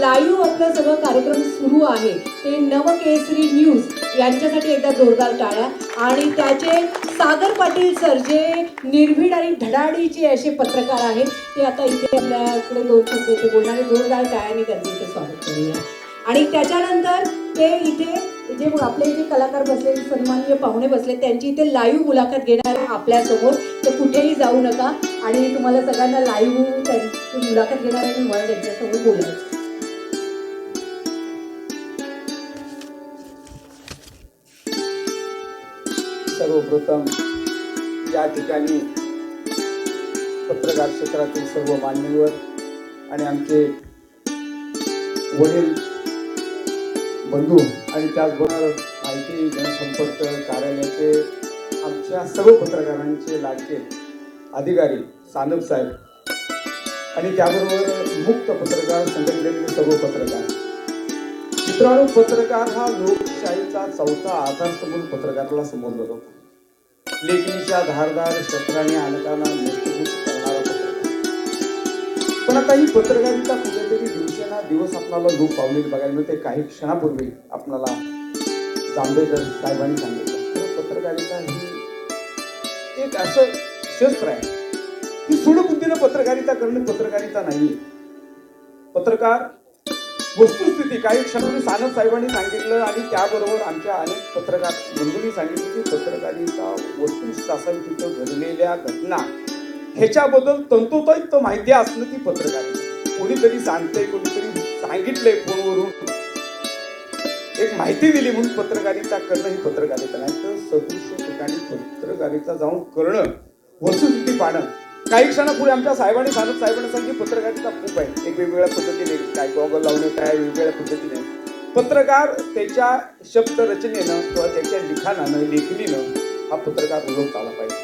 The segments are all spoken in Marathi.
लाईव्ह आपलं सगळं कार्यक्रम सुरू आहे. ते नवकेसरी न्यूज यांच्यासाठी एकदा जोरदार टाळ्या. आणि त्याचे सागर पाटील सर जे निर्भीड आणि धडाडीचे असे पत्रकार आहेत ते आता इथे आपल्याकडे दोन शब्द ते बोलणारे जोरदार टाळ्याने त्यांनी इथे स्वागत करूया. आणि त्याच्यानंतर ते इथे जे आपले जे कलाकार बसले सन्माननीय पाहुणे बसले त्यांची इथे लाईव्ह मुलाखत घेणार आहे आपल्यासमोर तर कुठेही जाऊ नका. आणि तुम्हाला सगळ्यांना लाईव्ह त्यांची मुलाखत घेणार आहे आणि मला त्यांच्यासमोर बोलायचं सर्वप्रथम या ठिकाणी पत्रकार क्षेत्रातील सर्व मान्यवर आणि आमचे वडील बंधू आणि त्याचबरोबर माहिती जनसंपर्क कार्यालयाचे आमच्या सर्व पत्रकारांचे लाडके अधिकारी सानप साहेब आणि त्याबरोबर मुक्त पत्रकार संघटनेतील सर्व पत्रकार. मित्रांनो पत्रकार हा लोकशाहीचा चौथा आधारस्तंभ पत्रकाराला संबोधला जातो लेखणीच्या धारदार शस्त्राने अनेकांना करणारा पण आता ही पत्रकारिता कुठेतरी दिवसेना दिवस आपल्याला लोक पावलेली बघायला मिळते. काही क्षणापूर्वी आपल्याला जांभेकर साहेबांनी सांगितलं. पत्रकारिता ही एक असं शस्त्र आहे. की सुडबुद्धीनं पत्रकारिता करणं पत्रकारिता नाही पत्रकार वस्तुस्थिती. काही क्षणांनी सानंद साहेबांनी सांगितलं आणि त्याबरोबर आमच्या अनेक पत्रकार बंधूंनी सांगितलं की पत्रकारिता वस्तुनिष्ठ असावी तिथं घडलेल्या घटना. ह्याच्याबद्दल तंतोतंत माहिती असणं ती पत्रकारिता कोणीतरी सांगतंय कोणीतरी सांगितलंय फोनवरून. एक माहिती दिली म्हणून पत्रकारिता करणं ही पत्रकारिता नाही तर सदृश्य ठिकाणी पत्रकारिता जाऊन करणं वस्तुस्थिती पाडणं काही क्षणापूर्वी आमच्या साहेबांनी सानप साहेबांनी सांगितलं पत्रकारिता खूप आहे. एक वेगवेगळ्या पद्धतीने काय गॉगल लावणे काय वेगवेगळ्या पद्धतीने. पत्रकार त्याच्या शब्द रचनेनं किंवा त्याच्या लिखाणानं लेखणीनं हा पत्रकार ओळखता आला पाहिजे.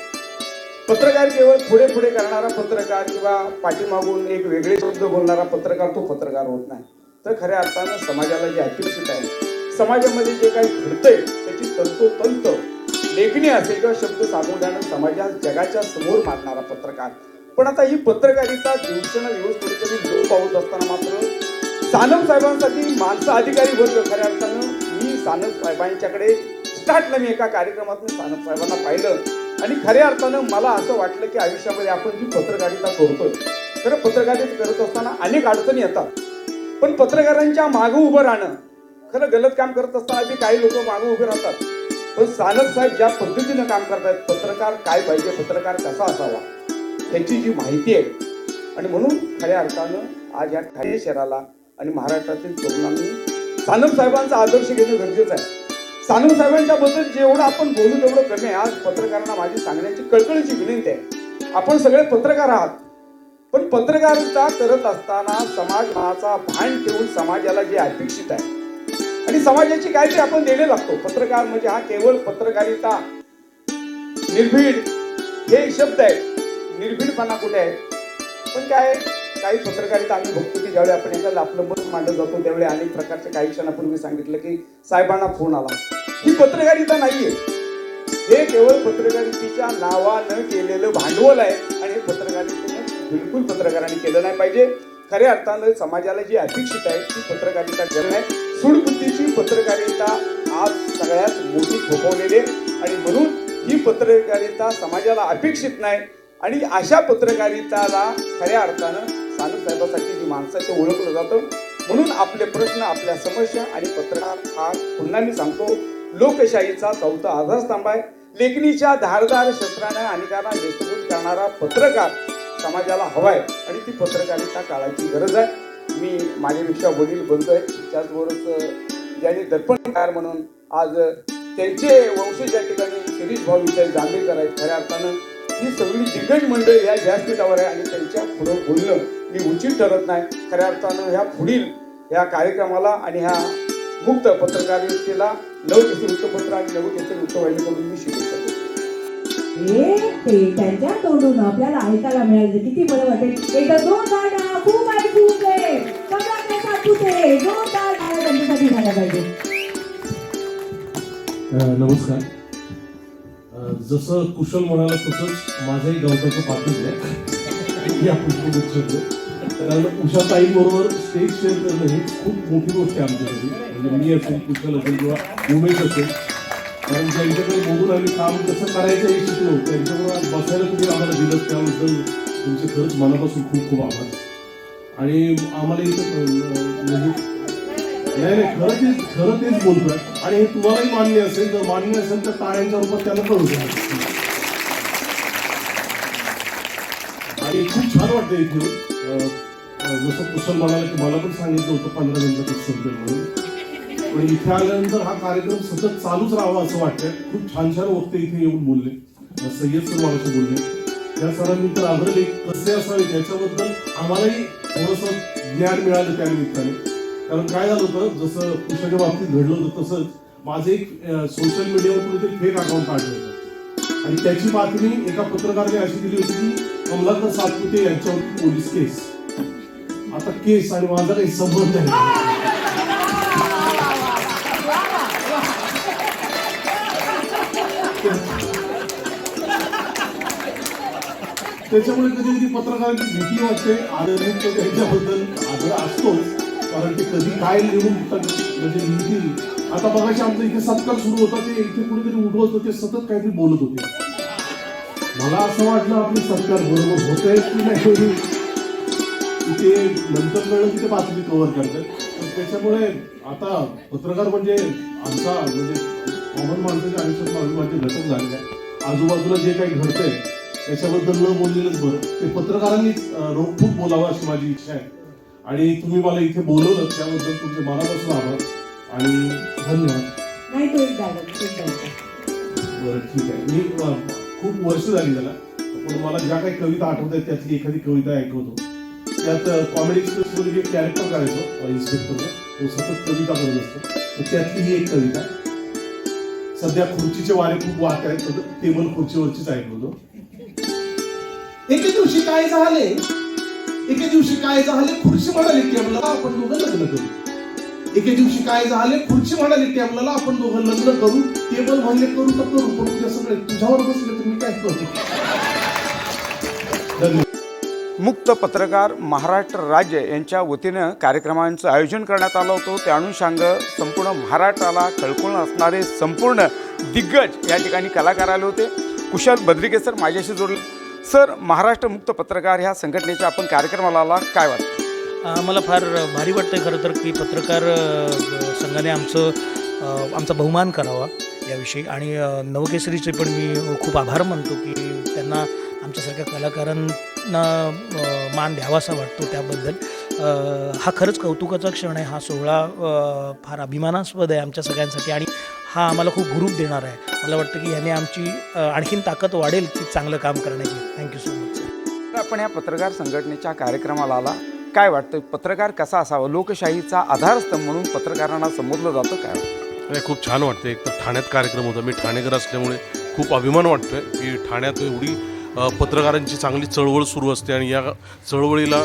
पत्रकार केवळ पुढे पुढे करणारा पत्रकार किंवा पाठीमागून एक वेगळे शब्द बोलणारा पत्रकार तो पत्रकार होत नाही. तर खऱ्या अर्थानं समाजाला जे अपेक्षित आहे समाजामध्ये जे काही घडतंय त्याची तंतोतंत लेखणी असेल किंवा शब्द सामोऱ्यानं समाजात जगाच्या समोर मांडणारा पत्रकार. पण आता ही पत्रकारिता दिवसेंदिवस कुठेतरी दूर पावत असताना मात्र सानप साहेबांसाठी माणसं अधिकारी वर्ग खऱ्या अर्थानं मी सानप साहेबांच्याकडे स्टार्टला मी एका कार्यक्रमात सानप साहेबांना पाहिलं. आणि खऱ्या अर्थानं मला असं वाटलं की आयुष्यामध्ये आपण जी पत्रकारिता करतोय खरं पत्रकारिता करत असताना अनेक अडचणी येतात. पण पत्रकारांच्या मागं उभं राहणं खरं गलत काम करत असताना बी काही लोक मागे उभे राहतात. पण सानप साहेब ज्या पद्धतीनं काम करतायत पत्रकार काय पाहिजे पत्रकार कसा असावा ह्याची जी माहिती आहे. आणि म्हणून खऱ्या अर्थानं आज या ठाणे शहराला आणि महाराष्ट्रातील तरुणांनी सानप साहेबांचा आदर्श घेणं गरजेचं आहे. सानप साहेबांच्या बद्दल जेवढं आपण बोलू तेवढं कमी आहे. आज पत्रकारांना माझी सांगण्याची कळकळीची विनंती आहे. आपण सगळे पत्रकार आहात. पण पत्रकारिता करत असताना समाजाचा भान ठेवून समाजाला जे अपेक्षित आहे आणि समाजाची काहीतरी आपण देणे लागतो. पत्रकार म्हणजे हा केवळ पत्रकारिता. निर्भीड हे शब्द आहेत. निर्भीडपणा कुठे आहे? पण काय काही पत्रकारिता आम्ही बघतो की ज्यावेळी आपण एखादं आपलं मत मांडत जातो त्यावेळी अनेक प्रकारचे काही क्षणापूर्वी सांगितलं की साहेबांना फोन आला. ही पत्रकारिता नाहीये. हे केवळ पत्रकारितेच्या नावानं केलेलं भांडवल आहे आणि हे पत्रकारितेनं बिलकुल पत्रकारांनी केलं नाही पाहिजे. खऱ्या अर्थानं समाजाला जी अपेक्षित आहे ती पत्रकारिता करणं आहे. सूडबुद्धीची पत्रकारिता आज सगळ्यात मोठी थोपवलेली आहे. आणि म्हणून ही पत्रकारिता समाजाला अपेक्षित नाही. आणि अशा पत्रकारिताला खऱ्या अर्थानं सानप साहेबासाठी जी माणसं ते ओळखलं जातं. म्हणून आपले प्रश्न आपल्या समस्या आणि पत्रकार हा पुन्हा मी सांगतो लोकशाहीचा चौथा आधारस्तंभ आहे. लेखणीच्या धारदार शस्त्राने अनेकांना नेतृत्व करणारा पत्रकार समाजाला हवाय आणि ती पत्रकारिता काळाची गरज आहे. मी माझ्यापेक्षा वडील बनतो आहे त्याचबरोबरच ज्यांनी दर्पणकार म्हणून आज त्यांचे वंशज या ठिकाणी शिरीष भाऊ विजय जांभेकर आहेत खऱ्या अर्थानं. ही सगळी दिग्गज मंडळी ह्या व्यासपीठावर आहे आणि त्यांच्या पुढं बोलणं मी उचित ठरत नाही. खऱ्या अर्थानं ह्या पुढील ह्या कार्यक्रमाला आणि ह्या मुक्त पत्रकारितेला नवकेसरी वृत्तपत्र आणि नवकेसरी वृत्तवाहिनीकडून मी शिकू शकतो. हे त्यांच्या तोंडून आपल्याला ऐकायला मिळालं. किती बरं वाटेल. एकदा दोन सगळ्यांना जोरदार टाळ्या त्यांच्यासाठी झाल्या पाहिजे नमस्कार जसं कुशल म्हणाला तसंच माझंही गवताचं पाठच आहे. या पुष्पगुच्छ कारण उषाताई बरोबर स्टेज शेअर करणं ही खूप मोठी गोष्ट आहे आमच्यासाठी. म्हणजे मी असेल कुशल असेल किंवा उमेश असेल. कारण ज्यांच्याकडे बघून आम्ही काम कसं करायचं हे शिकलो त्यांच्याबरोबर बसायला तुम्ही आम्हाला दिलं त्याबद्दल तुमचे खरंच मनापासून खूप खूप आभार. आणि आम्हाला इथं म्हणजे नाही नाही खरं तेच खरं तेच बोलतोय. आणि हे तुम्हालाही मान्य असेल जर मान्य असेल तर टाळ्यांच्या रूपात त्यांना करू शकतो आणि खूप छान वाटतं इथे. जसं कुशल म्हणाला की मला पण सांगितलं होतं पंधरा मिनिटात संपेल म्हणून. पण इथे आल्यानंतर हा कार्यक्रम सतत चालूच राहावा असं वाटतंय. खूप छान छान वक्ते इथे येऊन बोलले. सय्यद सर मला बोलले. त्या सरांनी तर आग्रह कसे असावे त्याच्याबद्दल आम्हालाही थोडंसं ज्ञान मिळालं त्या निमित्ताने. कारण काय झालं होतं जसं कुशाच्या बाबतीत घडलं होतं तसंच माझं एक सोशल मीडियावर कुठेतरी फेक अकाउंट काढलं होतं. आणि त्याची बातमी एका पत्रकाराने अशी दिली होती की कमलाकर सातपुते यांच्यावरती पोलीस केस आता केस आणि माझा काही संबंध नाही. त्याच्यामुळे कधी कधी पत्रकारांची भीती वाटते. आदर त्यांच्याबद्दल आदर असतोच. कारण ते कधी काय लिहून म्हणजे लिहितील. आता बघायचे आमचा इथे सत्कार सुरू होता ते इथे कुठेतरी उठवत होते सतत काहीतरी बोलत होते. मला असं वाटलं आपले सत्कार बरोबर होत आहे की नाही इथे नंतर कळलं तिथे बातमी कव्हर करतात. पण त्याच्यामुळे आता पत्रकार म्हणजे आमचा म्हणजे कॉमन माणसाच्या आयुष्यात अभिमानाचे घटक झालेले आहे आजूबाजूला जे काही घडतंय त्याच्याबद्दल न बोललेलंच बरं. ते पत्रकारांनीच अं, रोखठोक बोलावं अशी माझी इच्छा आहे. आणि तुम्ही मला इथे बोलवलं त्याबद्दल तुमचे मनापासून आभार. आणि धन्यवाद. नाही तो एक डायलॉग एक डायलॉग बरं ठीक आहे. मी खूप वर्ष झाली त्याला. पण मला ज्या काही कविता आठवत आहेत त्यातली एखादी कविता ऐकवतो. त्यात कॉमेडी एक्सप्रेसमध्ये जे कॅरेक्टर करायचो इन्स्पेक्टरचं तो सतत कविता करत असतो. तर त्यातली ही एक कविता. सध्या खुर्चीचे वारे खूप वाहत आहेत टेबल खुर्चीवरचीच ऐकवतो. एके दिवशी काय झाले? एके दिवशी काय झाले? खुर्ची म्हणाली टेबलला आपण दोघं लग्न करू. एके दिवशी काय झाले? खुर्ची म्हणाली टेबलला आपण दोघं लग्न करू. टेबल म्हणले करू तर करू पण उद्या सगळे तुझ्यावर बसले तर मी काय करतो? मुक्त पत्रकार महाराष्ट्र राज्य यांच्या वतीनं कार्यक्रमांचं आयोजन करण्यात आलं होतं. त्या अनुषंग संपूर्ण महाराष्ट्राला कळकळून असणारे संपूर्ण दिग्गज या ठिकाणी कलाकार आले होते. कुशल बद्रिकेसर माझ्याशी जोडले सर महाराष्ट्र मुक्त पत्रकार ह्या संघटनेच्या आपण कार्यक्रमाला आला काय वाटतं? मला फार भारी वाटतं खरं तर की पत्रकार संघाने आमचं आमचा बहुमान करावा याविषयी. आणि नवकेसरीचे पण मी खूप आभार मानतो की त्यांना आमच्यासारख्या कलाकारांना मान द्यावासा वाटतो त्याबद्दल. हा खरंच कौतुकाचा क्षण आहे. हा सोहळा फार अभिमानास्पद आहे आमच्या सगळ्यांसाठी. आणि हा आम्हाला खूप हुरूप देणार आहे. मला वाटतं की याने आमची आणखीन ताकद वाढेल की चांगलं काम करण्याची. थँक्यू सो मच तर आपण या पत्रकार संघटनेच्या कार्यक्रमाला आला. काय वाटतं पत्रकार कसा असावा? लोकशाहीचा आधारस्तंभ म्हणून पत्रकारांना संबोधलं जातं काय? नाही खूप छान वाटतं एक तर ठाण्यात कार्यक्रम होता. मी ठाणेकर असल्यामुळे खूप अभिमान वाटतोय की ठाण्यात एवढी पत्रकारांची चांगली चळवळ सुरू असते आणि या चळवळीला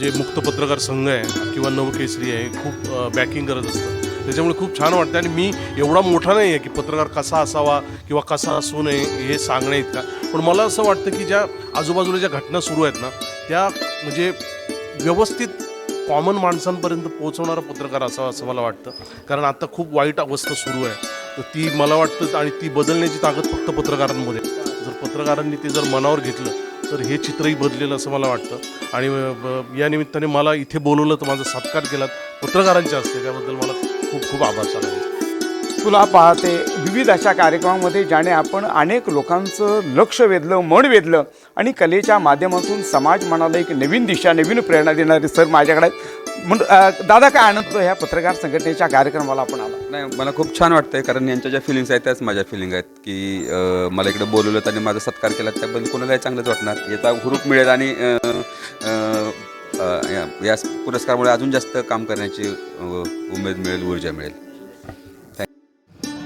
जे मुक्त पत्रकार संघ आहे किंवा नवकेसरी आहे खूप बॅकिंग करत असतं त्याच्यामुळे खूप छान वाटतं आणि मी एवढा मोठा नाही आहे की पत्रकार कसा असावा किंवा कसा असू नये हे सांगणे इतका. पण मला असं वाटतं की ज्या आजूबाजूला ज्या घटना सुरू आहेत ना त्या म्हणजे व्यवस्थित कॉमन माणसांपर्यंत पोहोचवणारा पत्रकार असावा असं मला वाटतं. कारण आता खूप वाईट अवस्था सुरू आहे. तर ती मला वाटतं आणि ती बदलण्याची ताकद फक्त पत्रकारांमध्ये जर पत्रकारांनी ते जर मनावर घेतलं तर हे चित्रही बदलेलं असं मला वाटतं. आणि ब- या निमित्ताने मला इथे बोलवलं तर माझा सत्कार केला. पत्रकारांच्या असते त्याबद्दल मला खूप खूप आभार सांगायचे तुला पाहते विविध अशा कार्यक्रमामध्ये ज्याने आपण अनेक लोकांचं लक्ष वेधलं मन वेधलं आणि कलेच्या माध्यमातून समाज मनाला एक नवीन दिशा नवीन प्रेरणा देणारे सर माझ्याकडे म्हण दादा काय आनंद होतो ह्या पत्रकार संघटनेच्या कार्यक्रमाला आपण आला? नाही मला खूप छान वाटतंय कारण यांच्या ज्या फिलिंग्स आहेत त्याच माझ्या फिलिंग आहेत की मला इकडे बोलवलं आणि माझा सत्कार केला त्याबद्दल कोणालाही चांगलंच वाटणार. याचा हुरूप मिळेल आणि या- या पुरस्कारामुळे अजून जास्त काम करण्याची उमेद मिळेल ऊर्जा मिळेल.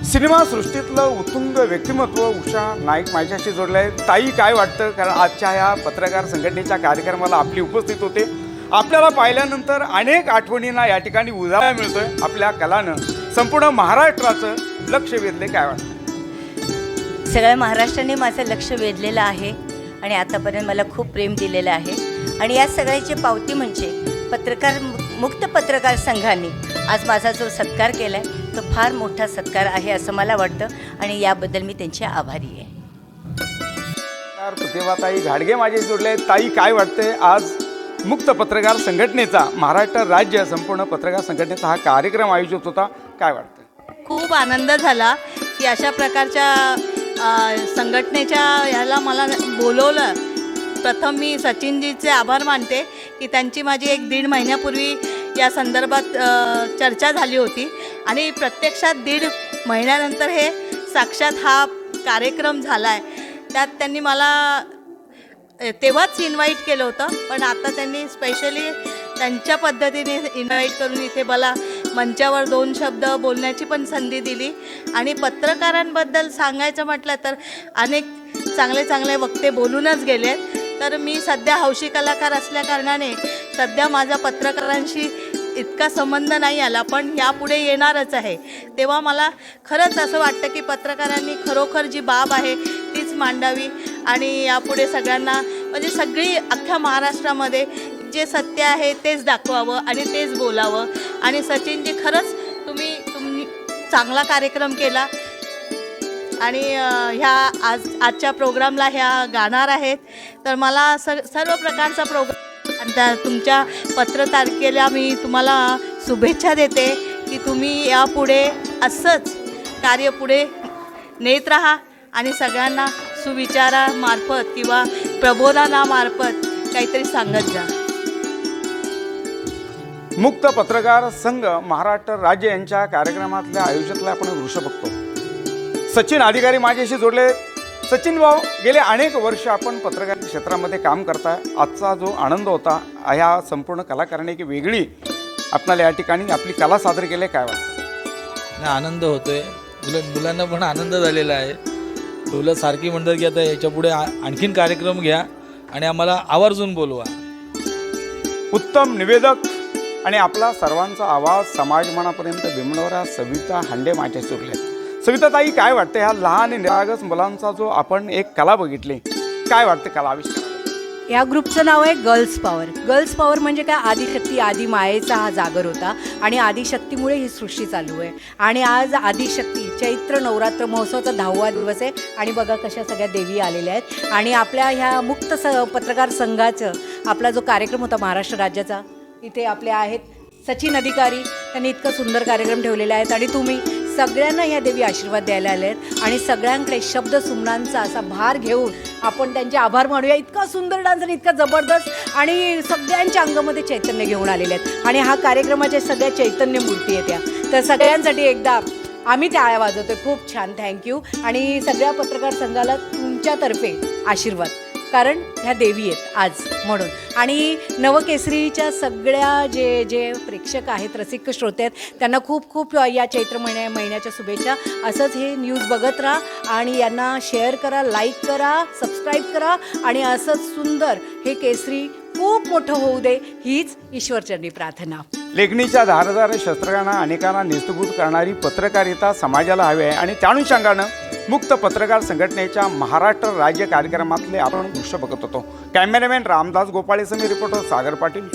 सिनेमा सृष्टीतलं उत्तुंग व्यक्तिमत्व उषा नाईक माझ्याशी जोडलं आहे ताई काय वाटतं? कारण आजच्या ह्या पत्रकार संघटनेच्या कार्यक्रमाला आपली उपस्थित होते. आपल्याला पाहिल्यानंतर अनेक आठवणींना या ठिकाणी उजाळा मिळतोय आपल्या कलानं. संपूर्ण महाराष्ट्राचं लक्ष वेधले काय वाटतं? सगळ्या महाराष्ट्राने माझं लक्ष वेधलेलं आहे आणि आतापर्यंत मला खूप प्रेम दिलेलं आहे. आणि या सगळ्याची पावती म्हणजे पत्रकार मुक्त पत्रकार संघाने आज माझा जो सत्कार केला आहे तो फार मोठा सत्कार आहे असं मला वाटतं आणि याबद्दल मी त्यांची आभारी आहे. नमस्कार प्रतिभाताई घाडगे माझे जोडले. ताई काय वाटते? आज मुक्त पत्रकार संघटनेचा महाराष्ट्र राज्य संपूर्ण पत्रकार संघटनेचा हा कार्यक्रम आयोजित होता. काय वाटतं? खूप आनंद झाला की अशा प्रकारच्या संघटनेच्या ह्याला मला बोलवलं. प्रथम मी सचिनजीचे आभार मानते की त्यांची माझी एक दीड महिन्यापूर्वी या संदर्भात चर्चा झाली होती. आणि प्रत्यक्षात दीड महिन्यानंतर हे साक्षात हा कार्यक्रम झाला आहे त्यात त्यांनी मला तेव्हाच इन्व्हाइट केलं होतं पण आता त्यांनी स्पेशली त्यांच्या पद्धतीने इन्व्हाइट करून इथे मला मंचावर दोन शब्द बोलण्याची पण संधी दिली. आणि पत्रकारांबद्दल सांगायचं म्हटलं तर अनेक चांगले चांगले वक्ते बोलूनच गेलेत. तर मी सध्या हौशी कलाकार असल्याकारणाने सध्या माझा पत्रकारांशी इतका संबंध नाही आला पण यापुढे येणारच आहे. तेव्हा मला खरंच असं वाटतं की पत्रकारांनी खरोखर जी बाब आहे तीच मांडावी आणि यापुढे सगळ्यांना म्हणजे सगळी अख्ख्या महाराष्ट्रामध्ये जे सत्य आहे तेच दाखवावं आणि तेच बोलावं. आणि सचिनजी खरंच तुम्ही तुम्ही चांगला कार्यक्रम केला. आणि ह्या आज आजच्या प्रोग्रामला ह्या गाणार आहेत. तर मला स सर्व प्रकारचा प्रोग्राम आणि त्या तुमच्या पत्र तारखेला मी तुम्हाला शुभेच्छा देते की तुम्ही यापुढे असंच कार्य पुढे नेत राहा आणि सगळ्यांना सुविचारामार्फत किंवा प्रबोधनामार्फत काहीतरी सांगत जा. मुक्त पत्रकार संघ महाराष्ट्र राज्य यांच्या कार्यक्रमातल्या आयोजनाला आपण वृक्ष बघतो. सचिन अधिकारी माझ्याशी जोडले. सचिन भाऊ गेले अनेक वर्ष आपण पत्रकार क्षेत्रामध्ये काम करताय. आजचा जो आनंद होता ह्या संपूर्ण कलाकाराने एक वेगळी आपल्याला या ठिकाणी आपली कला सादर केली काय वाटतं? आनंद होतोय. उलट मुलांना पण आनंद झालेला आहे. मुलं सारखी म्हणतात की आता याच्यापुढे आ- आणखीन कार्यक्रम घ्या आणि आम्हाला आवर्जून बोलवा. उत्तम निवेदक आणि आपला सर्वांचा आवाज समाजमनापर्यंत बिमणवऱ्या सविता हांडे माझ्या सुरले सविता ताई काय वाटतं ह्या लहान निरागस मुलांचा जो आपण एक कला बघितली काय वाटतं कला आविष्कार? या ग्रुपचं नाव आहे गर्ल्स पॉवर. गर्ल्स पॉवर म्हणजे काय? आदिशक्ती आदी मायेचा हा जागर होता आणि आदिशक्तीमुळे ही सृष्टी चालू आहे. आणि आज आदिशक्ती चैत्र नवरात्र महोत्सवाचा दहावा दिवस आहे. आणि बघा कशा सगळ्या देवी आलेल्या आहेत. आणि आपल्या ह्या मुक्त स पत्रकार संघाचं आपला जो कार्यक्रम होता महाराष्ट्र राज्याचा इथे आपले आहेत सचिन अधिकारी. त्यांनी इतकं सुंदर कार्यक्रम ठेवलेले आहेत आणि तुम्ही सगळ्यांना ह्या देवी आशीर्वाद द्यायला आले आहेत आणि सगळ्यांकडे शब्द सुमनांचा असा भार घेऊन आपण त्यांचे आभार मानूया. इतका सुंदर डान्स आणि इतका जबरदस्त आणि सगळ्यांच्या अंगामध्ये चैतन्य घेऊन आलेले आहेत. आणि हा कार्यक्रमाच्या सगळ्या चैतन्य मूर्ती आहे त्या तर सगळ्यांसाठी एकदा आम्ही त्या वाजवतोय. खूप छान. थँक्यू आणि सगळ्या पत्रकार संघाला तुमच्यातर्फे आशीर्वाद. कारण ह्या देवी आहेत आज म्हणून. आणि नवकेसरीच्या सगळ्या जे जे प्रेक्षक आहेत रसिक श्रोते आहेत त्यांना खूप खूप या चैत्र महिन्या महिन्याच्या शुभेच्छा. असंच हे न्यूज बघत राहा आणि यांना शेअर करा लाईक करा सबस्क्राईब करा आणि असंच सुंदर हे केसरी खूप मोठं होऊ दे हीच ईश्वरचरणी प्रार्थना. लेखणीच्या धारदार शस्त्रगांना अनेकांना निस्तभूत करणारी पत्रकारिता समाजाला हवी आहे आणि त्या अनुषंगानं मुक्त पत्रकार संघटनेच्या महाराष्ट्र राज्य कार्यक्रमातले आपण दृश्य बघत होतो. Cameraman Ramdas Gopale reporter Sagar Patil.